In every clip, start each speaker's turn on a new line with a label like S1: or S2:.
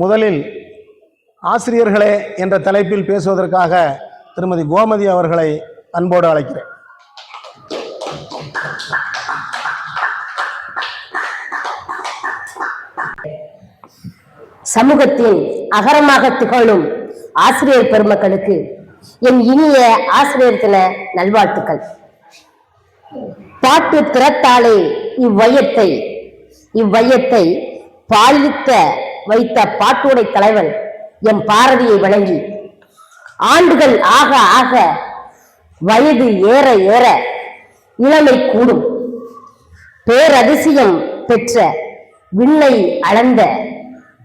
S1: முதலில் ஆசிரியர்களே என்ற தலைப்பில் பேசுவதற்காக திருமதி கோமதி அவர்களை அன்போடு அழைக்கிறேன்.
S2: சமூகத்தின் அகரமாக திகழும் ஆசிரியர் பெருமக்களுக்கு என் இனிய ஆசிரியர் தின நல்வாழ்த்துக்கள். பாட்டு திறத்தாலே இவ்வையத்தை இவ்வையத்தை பாலித்த வைத்த பாட்டுடை தலைவன் எம் பாரதியை வணங்கி ஆண்டுகள் ஆக ஆக வயது ஏற ஏற இளமை கூடும். பேரதிசயம் பெற்ற விண்ணை அளந்த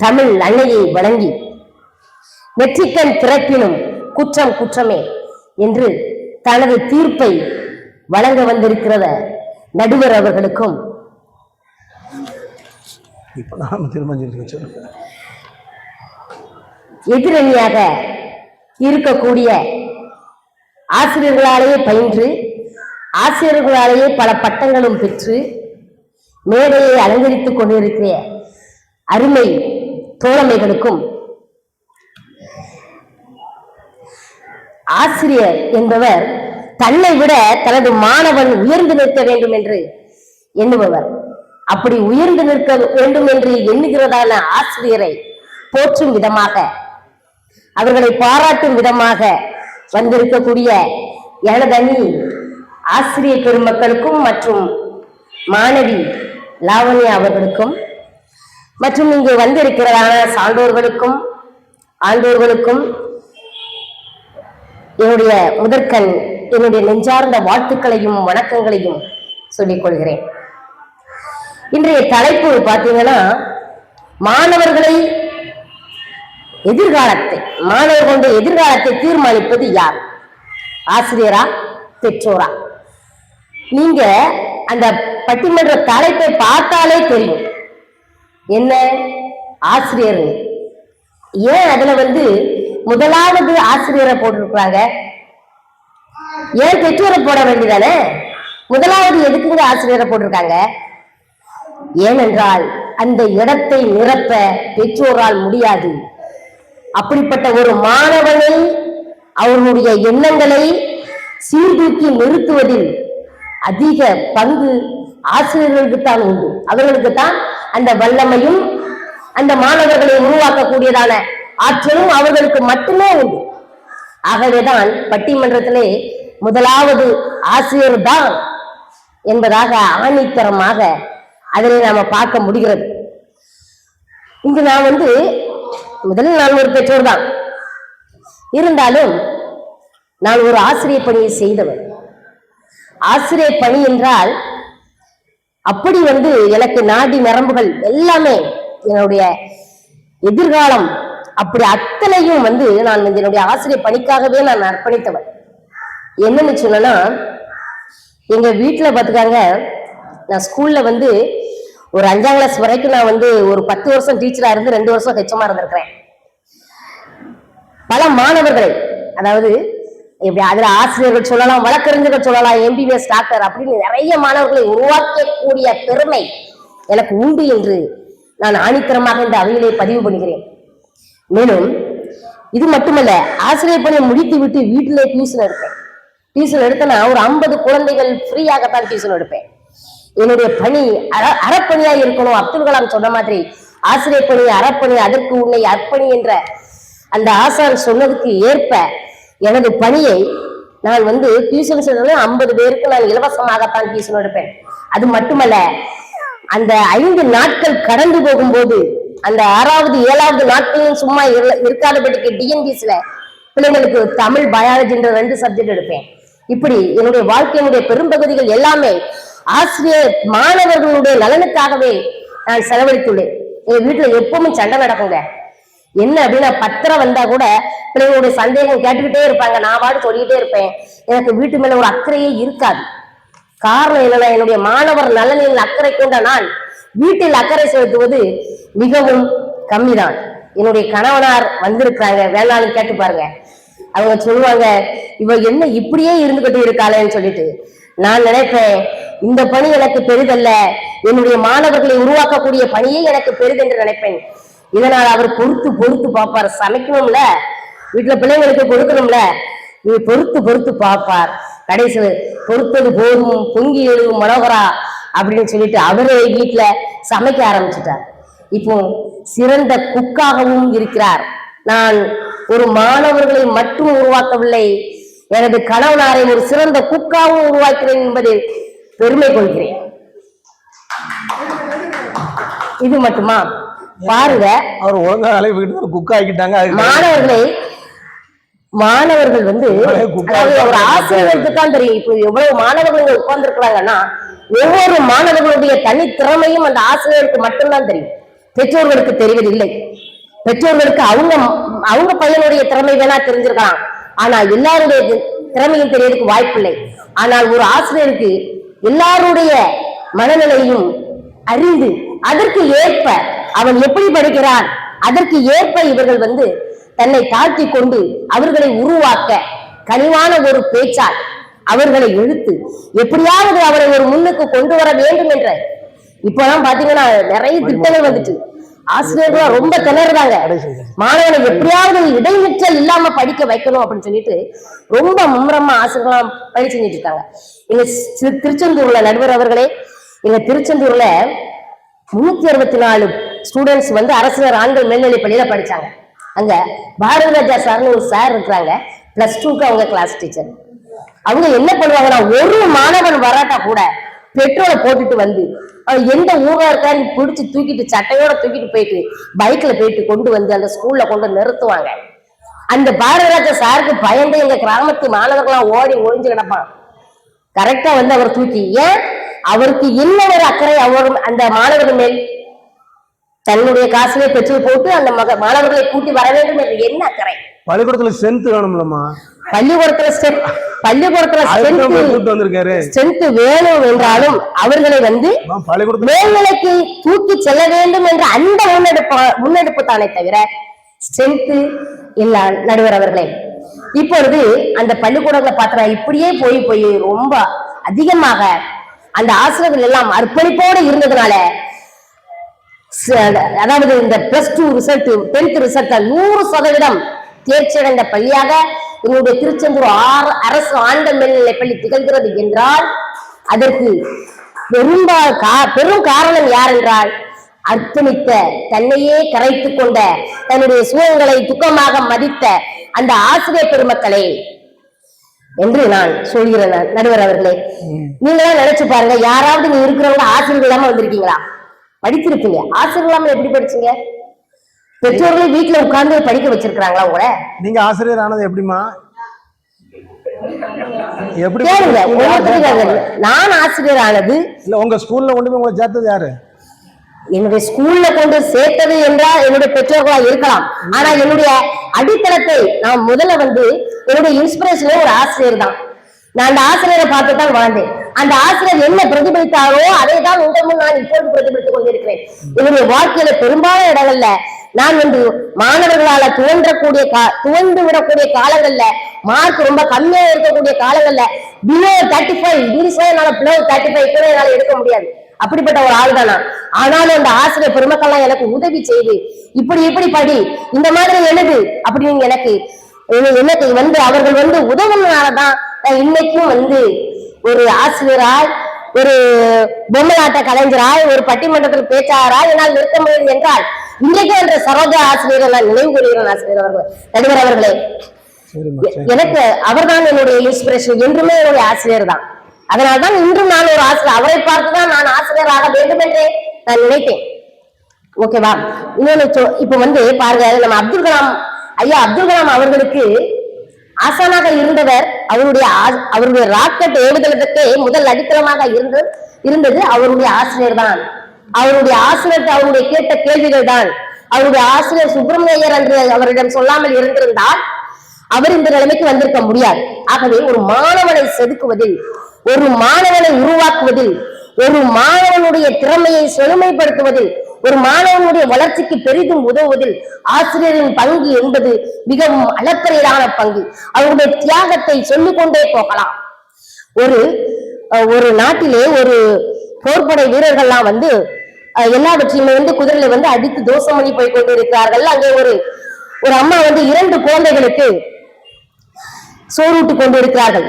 S2: தமிழ் அன்னையை வணங்கி நெற்றிக்கண் பிறப்பினும் குற்றம் குற்றமே என்று தனது தீர்ப்பை வழங்க வந்திருக்கிறத நடுவர் அவர்களுக்கும்
S1: இப்போ நாம் திருமஞ்சலி வச்சிருக்கோம்
S2: எதிரணியாக இருக்கக்கூடிய ஆசிரியர்களாலேயே பயின்று ஆசிரியர்களாலேயே பல பட்டங்களும் பெற்று மேடையை அலங்கரித்துக் கொண்டிருக்கிற அருமை தோழமைகளுக்கும் ஆசிரியர் என்பவர் தன்னை விட தனது மாணவன் உயர்ந்து நிற்க வேண்டும் என்று எண்ணுபவர். அப்படி உயர்ந்து நிற்க வேண்டும் என்று எண்ணுகிறதான ஆசிரியரை போற்றும் விதமாக அவர்களை பாராட்டும் விதமாக வந்திருக்கக்கூடிய எனது அணி ஆசிரியர் பெருமக்களுக்கும் மற்றும் மாணவி லாவண்யா அவர்களுக்கும் மற்றும் இங்கு வந்திருக்கிறதான சான்றோர்களுக்கும் ஆண்டோர்களுக்கும் என்னுடைய முதற்கண் என்னுடைய நெஞ்சார்ந்த வாழ்த்துக்களையும் வணக்கங்களையும் சொல்லிக் கொள்கிறேன். இன்றைய தலைப்பு பார்த்தீங்கன்னா மாணவர்களை எதிர்காலத்தை மாணவர்களுடைய எதிர்காலத்தை தீர்மானிப்பது யார்? ஆசிரியரா பெற்றோரா? நீங்க அந்த பட்டிமன்ற தலைப்பை பார்த்தாலே தெரியும். என்ன? ஆசிரியர். ஏன் அதுல வந்து முதலாவது ஆசிரியரை போட்டிருக்கிறாங்க? ஏன் பெற்றோரை போட வேண்டியதானே? முதலாவது எதுக்குங்க ஆசிரியரை போட்டிருக்காங்க? ஏனென்றால் அந்த இடத்தை நிரப்ப பெற்றோரால் முடியாது. அப்படிப்பட்ட ஒரு மாணவனை அவர்களுடைய எண்ணங்களை சீர்தூக்கி நிறுத்துவதில் அதிக பங்கு ஆசிரியர்களுக்கு தான் உண்டு. அவர்களுக்கு தான் அந்த வல்லமையும் அந்த மாணவர்களை உருவாக்கக்கூடியதான ஆற்றலும் அவர்களுக்கு மட்டுமே உண்டு. ஆகவேதான் பட்டிமன்றத்திலே முதலாவது ஆசிரியர் தான் என்பதாக ஆணித்தரமாக அதனை நாம பார்க்க முடிகிறது. இங்கு நான் வந்து முதலில் நான் ஒரு பெற்றோர் தான். இருந்தாலும் நான் ஒரு ஆசிரியர் பணியை செய்தவர் ஆசிரியர் பணி என்றால் அப்படி வந்து எனக்கு நாடி நரம்புகள் எல்லாமே என்னுடைய எதிர்காலம் அப்படி அத்தனையும் வந்து நான் வந்து என்னுடைய ஆசிரியர் பணிக்காகவே நான் அர்ப்பணித்தவன். என்னன்னு சொன்னா எங்க வீட்டுல பாத்துக்காங்க நான் ஸ்கூல்ல வந்து ஒரு அஞ்சாம் கிளாஸ் வரைக்கும் நான் வந்து ஒரு பத்து வருஷம் டீச்சரா இருந்து ரெண்டு வருஷம் ஹெச்சமா இருந்திருக்கிறேன். பல மாணவர்களை அதாவது எப்படி அதுல ஆசிரியர்கள் சொல்லலாம் வழக்கறிஞர்கள் சொல்லலாம் எம்பிபிஎஸ் டாக்டர் அப்படின்னு நிறைய மாணவர்களை உருவாக்கக்கூடிய பெருமை எனக்கு உண்டு என்று நான் ஆணித்தரமாக இந்த அவையிலே பதிவு பண்ணுகிறேன். மேலும் இது மட்டுமல்ல ஆசிரியர் பணியை முடித்து விட்டு வீட்டிலே டியூஷன் எடுப்பேன். டியூஷன் எடுத்தேன்னா ஒரு ஐம்பது குழந்தைகள் ஃப்ரீயாகத்தான் டியூஷன் எடுப்பேன். என்னுடைய பணி அற அறப்பணியா இருக்கணும். அப்துல் கலாம் சொன்ன மாதிரி ஆசிரியர் பணி அறப்பணி அதற்கு உன்னை அர்ப்பணி என்ற அந்த ஆசான் சொன்னதுக்கு ஏற்ப எனது பணியை நான் வந்து டியூஷன் சென்டர்ல ஐம்பது பேருக்கு நான் இலவசமாகத்தான் டியூஷன் எடுப்பேன். அது மட்டுமல்ல அந்த ஐந்து நாட்கள் கடந்து போகும்போது அந்த ஆறாவது ஏழாவது நாட்களையும் சும்மா இருக்காதபடிக்கு டிஎன்பிஸ்ல பிள்ளைங்களுக்கு தமிழ் பயாலஜின்ற ரெண்டு சப்ஜெக்ட் எடுப்பேன். இப்படி என்னுடைய வாழ்க்கையினுடைய பெரும்பகுதிகள் எல்லாமே ஆசிரியர் மாணவர்களுடைய நலனுக்காகவே நான் செலவழித்துள்ளேன். எங்க வீட்டுல எப்பவுமே சண்டை நடக்குங்க. என்ன அப்படின்னா பத்திரம் வந்தா கூட பிள்ளைங்களுடைய சந்தேகம் கேட்டுக்கிட்டே இருப்பாங்க. நான் பாடு சொல்லிக்கிட்டே இருப்பேன். எனக்கு வீட்டு மேல ஒரு அக்கறையே இருக்காது. காரணம் என்னன்னா என்னுடைய மாணவர் நலனில் அக்கறை கொண்ட நான் வீட்டில் அக்கறை செலுத்துவது மிகவும் கம்மிதான். என்னுடைய கணவனார் வந்திருக்கிறாங்க. வேணாலும் கேட்டு பாருங்க அவங்க சொல்லுவாங்க இவ என்ன இப்படியே இருந்துகிட்டு இருக்காளேன்னு சொல்லிட்டு. நான் நினைப்பேன் இந்த பணி எனக்கு பெரிதல்ல. என்னுடைய மாணவர்களை உருவாக்கக்கூடிய பணியே எனக்கு பெரிதென்று நினைப்பேன். இதனால் அவர் பொறுத்து பொறுத்து பார்ப்பார். சமைக்கணும்ல? வீட்டுல பிள்ளைங்களுக்கு கொடுக்கணும்ல? நீ பொறுத்து பொறுத்து பார்ப்பார். கடைசி பொறுத்தது போதும் பொங்கி எழுதும் மனோகரா அப்படின்னு சொல்லிட்டு அவரே வீட்டுல சமைக்க ஆரம்பிச்சிட்டார். இப்போ சிறந்த குக்காகவும் இருக்கிறார். நான் ஒரு மாணவர்களை மட்டும் உருவாக்கவில்லை எனது கணவனாரை ஒரு சிறந்த குக்காகவும் உருவாக்கிறேன் என்பதில் பெருமை கொள்கிறேன். இது மட்டுமா? பாருங்க.
S1: அவர் ஒழுங்கா ஒரு குக் ஆக்கிட்டாங்க அதுக்கு
S2: மாணவர்களை மாணவர்கள் வந்து ஒரு. ஆசிரியருக்கு தான் தெரியும் இப்போ எவ்வளவு மாணவர்கள் உட்கார்ந்து இருக்கிறாங்கன்னா ஒவ்வொரு மாணவர்களுடைய தனித்திறமையும் அந்த ஆசிரியருக்கு மட்டும்தான் தெரியும். பெற்றோர்களுக்கு தெரிவதில்லை. பெற்றோர்களுக்கு அவங்க அவங்க பையனுடைய திறமை வேணா தெரிஞ்சிருக்கலாம். ஆனால் எல்லாருடைய திறமையும் தெரியறதுக்கு வாய்ப்பில்லை. ஆனால் ஒரு ஆசிரியருக்கு எல்லாருடைய மனநிலையும் அறிந்து அதற்கு ஏற்ப அவன் எப்படி படிக்கிறான் அதற்கு ஏற்ப இவர்கள் வந்து தன்னை தாழ்த்தி கொண்டு அவர்களை உருவாக்க கனிவான ஒரு பேச்சால் அவர்களை இழுத்து எப்படியாவது அவரை ஒரு முன்னுக்கு கொண்டு வர வேண்டும் என்ற. இப்பெல்லாம் பாத்தீங்கன்னா நிறைய திட்டங்கள் வந்துச்சு. ஆசிரியர்கள் ரொம்ப திணறுறாங்க. மாணவனை எப்படியாவது இடைநிற்றல் இல்லாம படிக்க வைக்கணும் அப்படின்னு சொல்லிட்டு ரொம்ப மும்முரமா ஆசிரியர்களாம் பணி செஞ்சுட்டு இருக்காங்க. எங்க திருச்செந்தூர்ல நடுவர் அவர்களே எங்க திருச்செந்தூர்ல முன்னூத்தி அறுபத்தி நாலு ஸ்டூடெண்ட்ஸ் வந்து அரசினர் ஆண்கள் மேல்நிலை பள்ளியில படிச்சாங்க. அங்க பாரதி ராஜா சார்னு ஒரு சார் இருக்கிறாங்க. பிளஸ் டூக்கு அவங்க கிளாஸ் டீச்சர் அவங்க என்ன பண்ணுவாங்கன்னா ஒரு மாணவன் வராட்டா கூட பெட்ரோலை போட்டுட்டு வந்து எந்த ஊரா இருக்கான்னு பிடிச்சு தூக்கிட்டு சட்டையோட தூக்கிட்டு போயிட்டு பைக்ல போயிட்டு கொண்டு வந்து அந்த ஸ்கூல்ல கொண்டு நிறுத்துவாங்க. அந்த பாரதிராஜா சாருக்கு பயந்து எங்க கிராமத்து மாணவர்களாம் ஓடி ஒளிஞ்சு கிடப்பான். கரெக்டா வந்து அவர் தூக்கி ஏன்? அவருக்கு என்ன ஒரு அக்கறை அவர் அந்த மாணவர்கள் மேல். தன்னுடைய காசுலே பெட்ரோல் போட்டு அந்த மக மாணவர்களை கூட்டி வர வேண்டும் என்று என்ன அக்கறை?
S1: பள்ளிக்கூடத்துல ஸ்ட்ரென்த் வேணும்லம்மா
S2: பள்ளிக்கூடத்துல strength- பள்ளிக்கூடத்துல
S1: வந்திருக்காரு.
S2: ஸ்ட்ரென்த் வேணும் என்றாலும் அவர்களை வந்து மேல்நிலைக்கு தூக்கி செல்ல வேண்டும் என்ற அந்த முன்னெடுப்பு முன்னெடுப்பு தானே தவிர ஸ்ட்ரென்த் இல்ல நடுவர் அவர்களே. இப்பொழுது அந்த பள்ளிக்கூடங்களை பார்த்தா இப்படியே போய் போய் ரொம்ப அதிகமாக அந்த ஆசிரியர்கள் எல்லாம் அர்ப்பணிப்போடு இருந்ததுனால அதாவது இந்த plus two result tenth result நூறு சதவீதம் தேர்ச்சி அடைந்த பள்ளியாக எங்களுடைய திருச்செந்தூர் ஆறு அரசு ஆண்ட மேல்நிலை பள்ளி திகழ்கிறது என்றால் அதற்கு பெரும்பா கா- பெரும் காரணம் யார் என்றால் அர்ப்பணித்த தன்னையே கரைத்துக் கொண்ட தன்னுடைய சுகங்களை துக்கமாக மதித்த அந்த ஆசிரியர் பெருமக்களே என்று நான் சொல்கிறேன் நடுவர் அவர்களே. நீங்களா நினைச்சு பாருங்க யாராவது நீங்க இருக்கிறவங்க ஆசிரியர்கள் இல்லாம வந்திருக்கீங்களா? படிச்சிருப்பீங்க ஆசிரியர் இல்லாம எப்படி படிச்சீங்க? பெற்றோர்களே வீட்டுல உட்கார்ந்து படிக்க வச்சிருக்காங்களா உங்களை?
S1: நீங்க ஆசிரியர் ஆனது எப்படிமா எப்படி.
S2: நான் ஆசிரியர் ஆனது
S1: இல்ல உங்க ஸ்கூல்ல கொண்டு போய் உங்களை சேர்த்தது யாரு?
S2: என்னுடைய ஸ்கூல்ல கொண்டு சேர்த்தது என்றால் என்னுடைய பெற்றோர்களா இருக்கலாம். ஆனா என்னுடைய அடித்தளத்தை நான் முதல்ல வந்து என்னுடைய இன்ஸ்பிரேஷனே ஒரு ஆசிரியர் தான். நான் அந்த ஆசிரியரை பார்த்து தான் வாழ்ந்தேன். அந்த ஆசிரியர் என்ன பிரதிபலித்தாரோ அதை தான் உங்கள் முன் நான் இப்போது பிரதிபலித்துக் கொண்டிருக்கிறேன். என்னுடைய வாழ்க்கையில பெரும்பாலான இடங்கள்ல நான் வந்து மாணவர்களால துவன்றக்கூடிய கா துவண்டு விடக்கூடிய காலங்கள்ல மார்க் ரொம்ப கம்மியா இருக்கக்கூடிய காலங்கள்ல பிலோ தேர்ட்டி ஃபைவ் இங்கிலீஷ்ல என்னால பிலோ தேர்ட்டி ஃபைவ் கூட என்னால எடுக்க முடியாது. அப்படிப்பட்ட ஒரு ஆள் தானா ஆனாலும் அந்த ஆசிரியர் பெருமக்கள்லாம் எனக்கு உதவி செய்து இப்படி இப்படி படி இந்த மாதிரி எழுது அப்படின்னு எனக்கு எனக்கு வந்து அவர்கள் வந்து உதவுனாலதான் நான் இன்னைக்கும் வந்து ஒரு ஆசிரியராய் ஒரு பொம்மலாட்ட கலைஞராய் ஒரு பட்டிமன்றத்தில் பேச்சாராய் என்னால் நிறுத்த முடியும் என்றால் இன்றைக்கு என்ற சரோஜா ஆசிரியரை நான் நினைவு கூறுகிறேன் ஆசிரியர் அவர்கள். நடிகர் அவர்களே எனக்கு அவர்தான் என்னுடைய இன்ஸ்பிரேஷன் என்றுமே என்னுடைய ஆசிரியர் தான். அதனால்தான் இன்றும் நான் ஒரு ஆசிரியர். அவரை பார்த்துதான் நான் ஆசிரியர் ஆக வேண்டும் என்றே நான் நினைத்தேன். ஓகேவா? இன்னொன்னு இப்ப வந்து பாருங்க நம்ம அப்துல் கலாம் ஐயா அப்துல் கலாம் அவர்களுக்கு ஆசானாக இருந்தவர் அவருடைய அவருடைய ராக்கெட் ஏவுதளத்துக்கு முதல் அடித்தளமாக இருந்து இருந்தது அவருடைய ஆசிரியர் தான். அவருடைய ஆசிரியர் அவருடைய கேட்ட கேள்விகள் தான். அவருடைய ஆசிரியர் சுப்பிரமணியர் என்று அவரிடம் சொல்லாமல் இருந்திருந்தால் அவர் இந்த நிலைமைக்கு வந்திருக்க முடியாது. ஆகவே ஒரு மாணவனை செதுக்குவதில் ஒரு மாணவனை உருவாக்குவதில் ஒரு மாணவனுடைய திறமையை செழுமைப்படுத்துவதில் ஒரு மாணவனுடைய வளர்ச்சிக்கு பெரிதும் உதவுவதில் ஆசிரியரின் பங்கு என்பது மிகவும் அளப்பரியதான பங்கு. அவருடைய தியாகத்தை சொல்லிக்கொண்டே போகலாம். ஒரு ஒரு நாட்டிலே ஒரு போர்படை வீரர்கள்லாம் வந்து எல்லாவற்றையுமே வந்து குதிரையில வந்து அடித்து தோசம் பண்ணி போய் கொண்டு இருக்கிறார்கள் அங்கே ஒரு ஒரு அம்மா வந்து இரண்டு குழந்தைகளுக்கு சோறூட்டு கொண்டு இருக்கிறார்கள்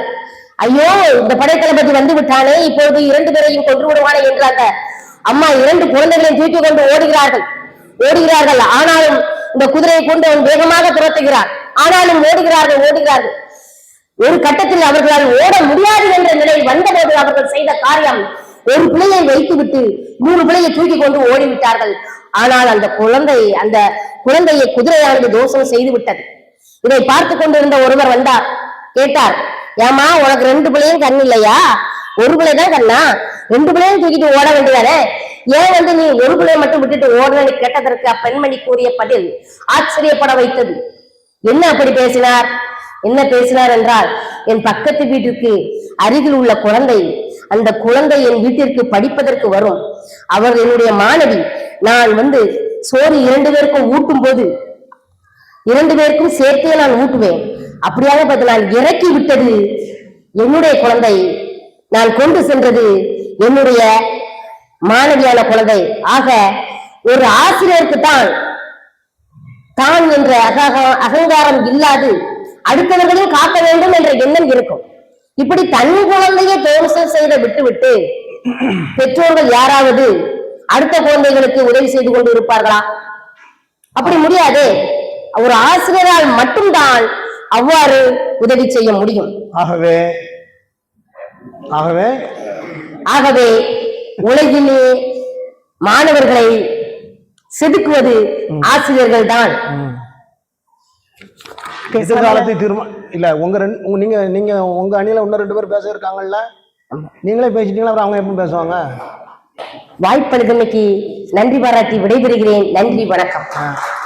S2: ஐயோ இந்த படைத்தளபதி வந்து விட்டானே இப்பொழுது இரண்டு பேரையும் கொன்று விடுவானே என்று அந்த அம்மா இரண்டு குழந்தைகளையும் தூக்கி கொண்டு ஓடுகிறார்கள். ஓடுகிறார்கள். ஆனாலும் இந்த குதிரையை கொண்டு அவன் வேகமாக துரத்துகிறார் ஆனாலும் ஓடுகிறார்கள் ஓடுகிறார்கள். ஒரு கட்டத்தில் அவர்களால் ஓட முடியாது என்ற நிலை வந்தபோது அவர்கள் செய்த காரியம் ஒரு பிள்ளையை வைத்துவிட்டு மூணு பிள்ளையை தூக்கி கொண்டு ஓடிவிட்டார்கள். ஆனால் அந்த குழந்தை அந்த குழந்தையை குதிரையானது தோஷம் செய்து விட்டது இதை பார்த்து கொண்டிருந்த ஒருவர் வந்தார் கேட்டார் ஏமா உனக்கு ரெண்டு பிள்ளையும் கண் இல்லையா? ஒரு பிள்ளை தான் கண்ணா? ரெண்டு பிள்ளையும் தூக்கிட்டு ஓட வேண்டியதானே? ஏன் வந்து நீ ஒரு பிள்ளையை மட்டும் விட்டுட்டு ஓடுனு கேட்டதற்கு அப்பெண்மணி கூறிய பதில் ஆச்சரியப்பட வைத்தது. என்ன அப்படி பேசினார்? என்ன பேசினார் என்றால் என் பக்கத்து வீட்டிற்கு அருகில் உள்ள குழந்தை அந்த குழந்தை என் வீட்டிற்கு படிப்பதற்கு வரும். அவர் என்னுடைய மாணவி. நான் வந்து சோறு இரண்டு பேருக்கும் ஊட்டும் போது இரண்டு பேருக்கும் சேர்த்தே நான் ஊட்டுவேன். அப்படியாக பார்த்து நான் இறக்கி விட்டது என்னுடைய குழந்தை. நான் கொண்டு சென்றது என்னுடைய மாணவியான குழந்தை. ஆக ஒரு ஆசிரியருக்கு தான் தான் என்ற அகக- அகங்காரம் இல்லாது அடுத்தவர்களையும் காக்க வேண்டும் என்ற எண்ணம் இருக்கும். இப்படி தன் குழந்தையை தோசம் செய்த விட்டுவிட்டு பெற்றோர்கள் யாராவது அடுத்த குழந்தைகளுக்கு உதவி செய்து கொண்டு இருப்பார்களா? அப்படி முடியாது. ஒரு ஆசிரியரால் மட்டும்தான் அவ்வாறு உதவி செய்ய முடியும்.
S1: ஆகவே ஆகவே
S2: ஆகவே உலகிலே மாணவர்களை செதுக்குவது ஆசிரியர்கள் தான்
S1: எதிர்காலத்தை தீர்மா இல்ல உங்க ரெண்டு உங்க- நீங்க நீங்க உங்க அணியில இன்னும் ரெண்டு பேர் பேச இருக்காங்கல்ல? நீங்களே பேசிட்டீங்களா? அப்புறம் அவங்க எப்படி பேசுவாங்க?
S2: வாய்ப்பளித்தமைக்கு நன்றி பாராட்டி விடைபெறுகிறேன். நன்றி வணக்கம்.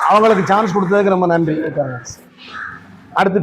S1: அவங்களுக்கு சான்ஸ் கொடுத்ததுக்கு ரொம்ப நன்றி. அடுத்து